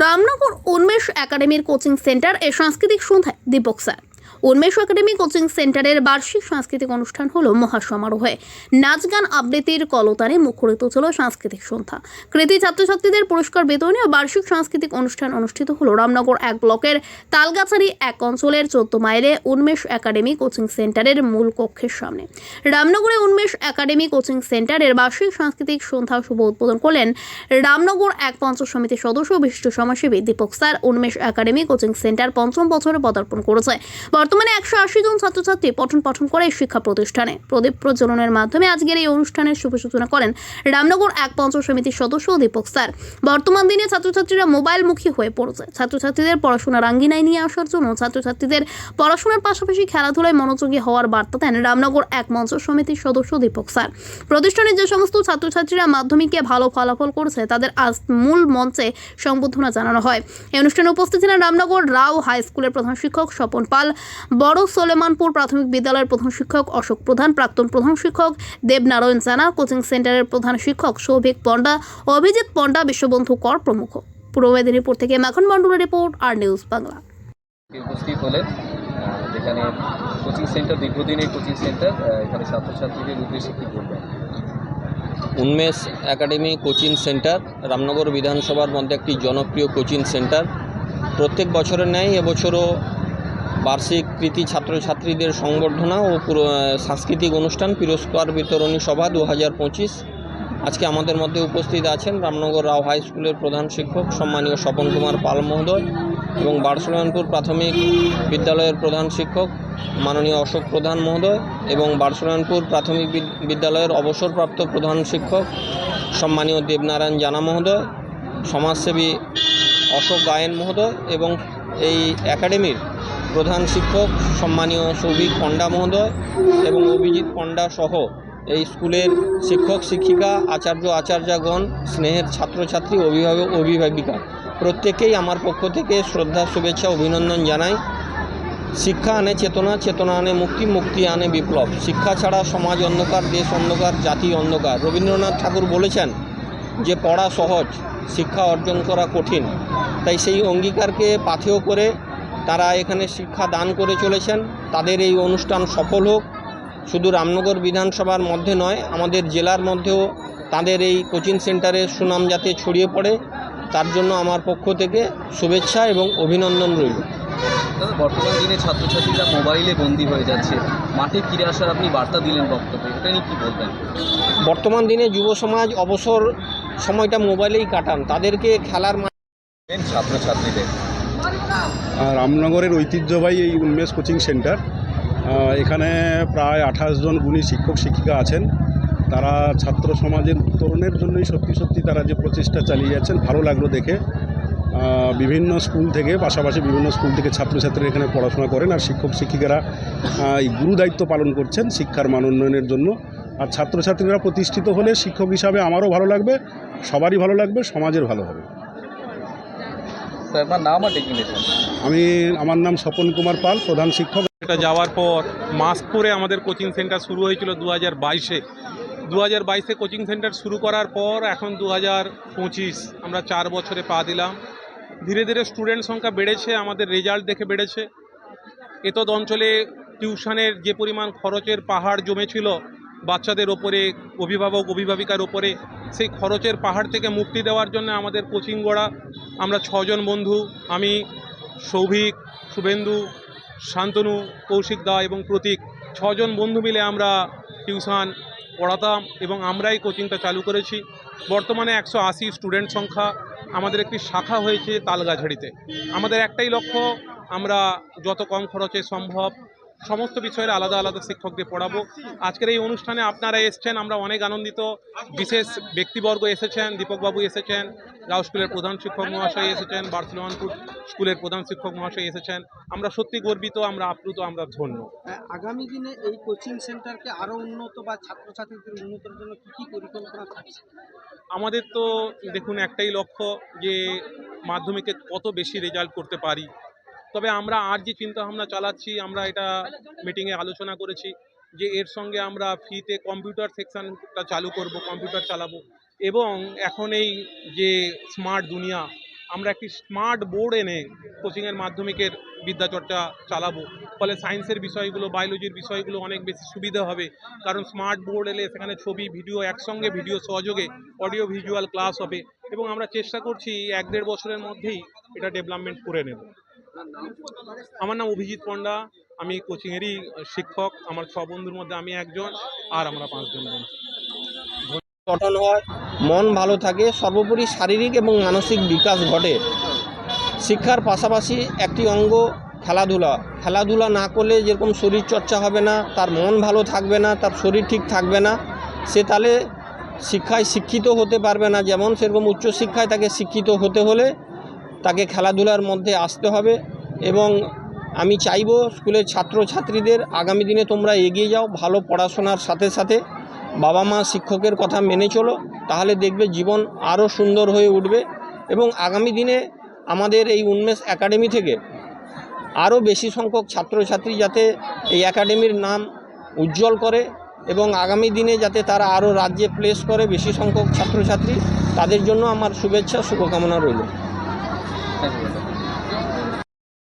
রামনগর উন্মেষ একাডেমির coaching centre এ সাংস্কৃতিক সন্ধ্যায় Deepak sir. Unmesh academy coaching সেন্টারের বার্ষিক সাংস্কৃতিক অনুষ্ঠান হল মহাসমারোহে। নাচ, গান, আবৃত্তির কলতানে মুখরিত ছিল সাংস্কৃতিক সন্ধ্যা। কৃতি ছাত্রছাত্রীদের পুরস্কার বিতরণী ও বার্ষিক সাংস্কৃতিক অনুষ্ঠান অনুষ্ঠিত হল রামনগর এক ব্লকের তালগাছারি এক অঞ্চলের চোদ্দ মাইলে উন্মেষ একাডেমি কোচিং সেন্টারের মূল কক্ষের সামনে। রামনগরে উন্মেষ একাডেমি কোচিং সেন্টারের বার্ষিক সাংস্কৃতিক সন্ধ্যা শুভ উদ্বোধন করলেন রামনগর এক পঞ্চায়েত সমিতির সদস্য বিশিষ্ট সমাজসেবী Deepak sir. Unmesh academy coaching centre পঞ্চম বছরে পদার্পণ করেছে। বর্তমানে একশো আশি জন ছাত্রছাত্রী পঠন পাঠন করে এই শিক্ষা প্রতিষ্ঠানে। প্রদীপ প্রজ্বলনের মাধ্যমে আজকের এই অনুষ্ঠানের শুভ সূচনা করেন রামনগর এক পঞ্চায়েত সমিতির সদস্য দীপক স্যার। বর্তমান দিনে ছাত্রছাত্রীরা মোবাইলমুখী হয়ে পড়েছে। ছাত্রছাত্রীদের পড়াশোনার আঙ্গিনায় নিয়ে আসার জন্য ছাত্রছাত্রীদের পড়াশোনার পাশাপাশি খেলাধুলায় মনোযোগী হওয়ার বার্তা দেন রামনগর এক মঞ্চ সমিতির সদস্য দীপক স্যার। প্রতিষ্ঠানের যে সমস্ত ছাত্রছাত্রীরা মাধ্যমিকে ভালো ফলাফল করছে, তাদের আজ মূল মঞ্চে সংবর্ধনা জানানো হয়। এই অনুষ্ঠানে উপস্থিত ছিলেন রামনগর রাও হাই স্কুলের প্রধান শিক্ষক স্বপন পাল বড় সোলেমানপুর প্রাথমিক বিদ্যালয়ের প্রধান শিক্ষক অশোক প্রধান প্রাক্তন প্রধান শিক্ষক দেবনারায়ণ জানা কোচিং সেন্টারের প্রধান শিক্ষক সৌভিক পণ্ডা অভিজিৎ পণ্ডা বিশ্ববন্ধু কর প্রমুখ। পূর্ব মেদিনীপুর থেকে মাখন মন্ডলের রিপোর্ট আর নিউজ বাংলা। উপস্থিত হলেন যেখানে কোচিং সেন্টার দীর্ঘদিনের কোচিং সেন্টার এখানে ছাত্রছাত্রীদের উদ্দেশ্যে কী বলবেন? উন্মেষ একাডেমি কোচিং সেন্টার রামনগর বিধানসভার মধ্যে একটি জনপ্রিয় কোচিং সেন্টার। প্রত্যেক বছরের ন্যায় এবছরও বার্ষিক কৃতি ছাত্রছাত্রীদের সংবর্ধনা ও সাংস্কৃতিক অনুষ্ঠান পুরস্কার বিতরণী সভা দু হাজার পঁচিশ। আজকে আমাদের মধ্যে উপস্থিত আছেন রামনগর রাও হাই স্কুলের প্রধান শিক্ষক সম্মানীয় স্বপন কুমার পাল মহোদয় এবং বারসুলানপুর প্রাথমিক বিদ্যালয়ের প্রধান শিক্ষক মাননীয় অশোক প্রধান মহোদয় এবং বারসুলানপুর প্রাথমিক বিদ- বিদ্যালয়ের অবসরপ্রাপ্ত প্রধান শিক্ষক সম্মানীয় দেবনারায়ণ জানা মহোদয়, সমাজসেবী অশোক গায়েন মহোদয় এবং এই একাডেমির প্রধান শিক্ষক সম্মানীয় সৌভিক পণ্ডা মহোদয় এবং অভিজিৎ পণ্ডা সহ এই স্কুলের শিক্ষক, শিক্ষিকা, আচার্য, আচার্যগণ, স্নেহের ছাত্রছাত্রী, অভিভাবক, অভিভাবিকা। প্রত্যেকেই আমার পক্ষ থেকে শ্রদ্ধা শুভেচ্ছা, অভিনন্দন জানাই। শিক্ষা আনে চেতনা চেতনা আনে মুক্তি মুক্তি আনে বিপ্লব। শিক্ষা ছাড়া সমাজ অন্ধকার, দেশ অন্ধকার, জাতি অন্ধকার। রবীন্দ্রনাথ ঠাকুর বলেছেন যে, পড়া সহজ, শিক্ষা অর্জন করা কঠিন। তাই সেই অঙ্গীকারকে পাথেয় করে তারা এখানে শিক্ষা দান করে চলেছেন। তাদের এই অনুষ্ঠান সফল হোক। শুধু রামনগর বিধানসভার মধ্যে নয় আমাদের জেলার মধ্যেও তাদের এই কোচিং সেন্টারের সুনাম যাতে ছড়িয়ে পড়ে তার জন্য আমার পক্ষ থেকে শুভেচ্ছা এবং অভিনন্দন রইল। বর্তমান দিনে ছাত্রছাত্রীরা মোবাইলে বন্দী হয়ে যাচ্ছে। মাঠে ফিরে আসার আপনি বার্তা দিলেন বক্তব্যে এটা নিয়ে কী বলবেন? বর্তমান দিনে যুব সমাজ অবসর সময়টা মোবাইলেই কাটান। তাদেরকে খেলার ছাত্রছাত্রীদের। রামনগরের ঐতিহ্যবাহী এই উন্মেষ কোচিং সেন্টার এখানে প্রায় আঠাশ জন গুণী শিক্ষক, শিক্ষিকা আছেন। তারা ছাত্র সমাজের উত্তরণের জন্যই সত্যি সত্যি তারা যে প্রচেষ্টা চালিয়ে যাচ্ছেন, ভালো লাগল দেখে। বিভিন্ন স্কুল থেকে, পাশাপাশি বিভিন্ন স্কুল থেকে ছাত্রছাত্রীরা এখানে পড়াশোনা করেন আর শিক্ষক, শিক্ষিকারা এই গুরু দায়িত্ব পালন করছেন শিক্ষার মান উন্নয়নের জন্য। আর ছাত্রছাত্রীরা প্রতিষ্ঠিত হলে শিক্ষক হিসাবে আমারও ভালো লাগবে, সবারই ভালো লাগবে, সমাজের ভালো হবে। আপনার নাম আর ডেজিগনেশন? আমি আমার নাম স্বপন কুমার পাল প্রধান শিক্ষক। এটা যাওয়ার পর মাস্ক পরে আমাদের কোচিং সেন্টার শুরু হয়েছিল দু হাজার বাইশে। দু হাজার বাইশে কোচিং সেন্টার শুরু করার পর এখন দু হাজার পঁচিশ আমরা চার বছরে পা দিলাম। ধীরে ধীরে স্টুডেন্ট সংখ্যা বেড়েছে আমাদের রেজাল্ট দেখে বেড়েছে। এতদ অঞ্চলে টিউশনের যে পরিমাণ খরচের পাহাড় জমেছিল বাচ্চাদের ওপরে, অভিভাবক, অভিভাবিকার ওপরে, সেই খরচের পাহাড় থেকে মুক্তি দেওয়ার জন্য আমাদের কোচিং গড়া। আমরা ছজন বন্ধু, আমি, সৌভিক, শুভেন্দু, শান্তনু, কৌশিক দা এবং প্রতীক। ছজন বন্ধু মিলে আমরা টিউশন পড়াতাম এবং আমরাই কোচিংটা চালু করেছি। বর্তমানে একশো আশি স্টুডেন্ট সংখ্যা। আমাদের একটি শাখা হয়েছে তালগাছড়িতে। আমাদের একটাই লক্ষ্য, আমরা যত কম খরচে সম্ভব সমস্ত বিষয়ের আলাদা আলাদা শিক্ষকদের পড়াবো। আজকের এই অনুষ্ঠানে আপনারা এসেছেন আমরা অনেক আনন্দিত। বিশেষ ব্যক্তিবর্গ এসেছেন দীপকবাবু এসেছেন রাও স্কুলের প্রধান শিক্ষক মহাশয় এসেছেন বার্সিলোয়ানপুর স্কুলের প্রধান শিক্ষক মহাশয় এসেছেন। আমরা সত্যি গর্বিত আমরা আপ্লুত আমরা ধন্য। আহ, আগামী দিনে এই কোচিং সেন্টারকে আরও উন্নত বা ছাত্রছাত্রীদের উন্নতির জন্য কি কি পরিকল্পনা থাকছে? আমাদের তো দেখুন একটাই লক্ষ্য যে মাধ্যমিকে কত বেশি রেজাল্ট করতে পারি। তবে আমরা আর যে চিন্তাভাবনা চালাচ্ছি, আমরা এটা মিটিংয়ে আলোচনা করেছি যে এর সঙ্গে আমরা ফ্রিতে কম্পিউটার সেকশনটা চালু করব কম্পিউটার চালাবো। এবং এখন এই যে স্মার্ট দুনিয়া, আমরা একটি স্মার্ট বোর্ড এনে কোচিংয়ের মাধ্যমিকের বিদ্যাচর্চা চালাবো। ফলে সায়েন্সের বিষয়গুলো বায়োলজির বিষয়গুলো অনেক বেশি সুবিধা হবে। কারণ স্মার্ট বোর্ড এলে সেখানে ছবি ভিডিও একসঙ্গে ভিডিও সহযোগে অডিও ভিজুয়াল ক্লাস হবে। এবং আমরা চেষ্টা করছি এক দেড় বছরের মধ্যেই এটা ডেভেলপমেন্ট করে নেব। আমার নাম অভিজিৎ পণ্ডা, আমি কোচিংয়েরই শিক্ষক, আমার ছ বন্ধুর মধ্যে আমি একজন আর আমরা পাঁচজন বন্ধু গঠন হয়, মন ভালো থাকে, সর্বোপরি শারীরিক এবং মানসিক বিকাশ ঘটে। শিক্ষার পাশাপাশি একটি অঙ্গ খেলাধুলা। খেলাধুলা না করলে যেরকম শরীর চর্চা হবে না, তার মন ভালো থাকবে না, তার শরীর ঠিক থাকবে না, সে তাহলে শিক্ষায় শিক্ষিত হতে পারবে না। যেমন সেরকম উচ্চশিক্ষায় তাকে শিক্ষিত হতে হলে তাকে খেলাধুলার মধ্যে আসতে হবে এবং আমি চাইব স্কুলের ছাত্রছাত্রীদের আগামী দিনে তোমরা এগিয়ে যাও, ভালো পড়াশোনার সাথে সাথে। বাবা মা শিক্ষকের কথা মেনে চলো, তাহলে দেখবে জীবন আরও সুন্দর হয়ে উঠবে এবং আগামী দিনে আমাদের এই উন্মেষ একাডেমি থেকে আরও বেশি সংখ্যক ছাত্রছাত্রী যাতে এই একাডেমির নাম উজ্জ্বল করে এবং আগামী দিনে যাতে তারা আরও রাজ্যে প্লেস করে বেশি সংখ্যক ছাত্রছাত্রী, তাদের জন্য আমার শুভেচ্ছা, শুভকামনা রইল। Anyway.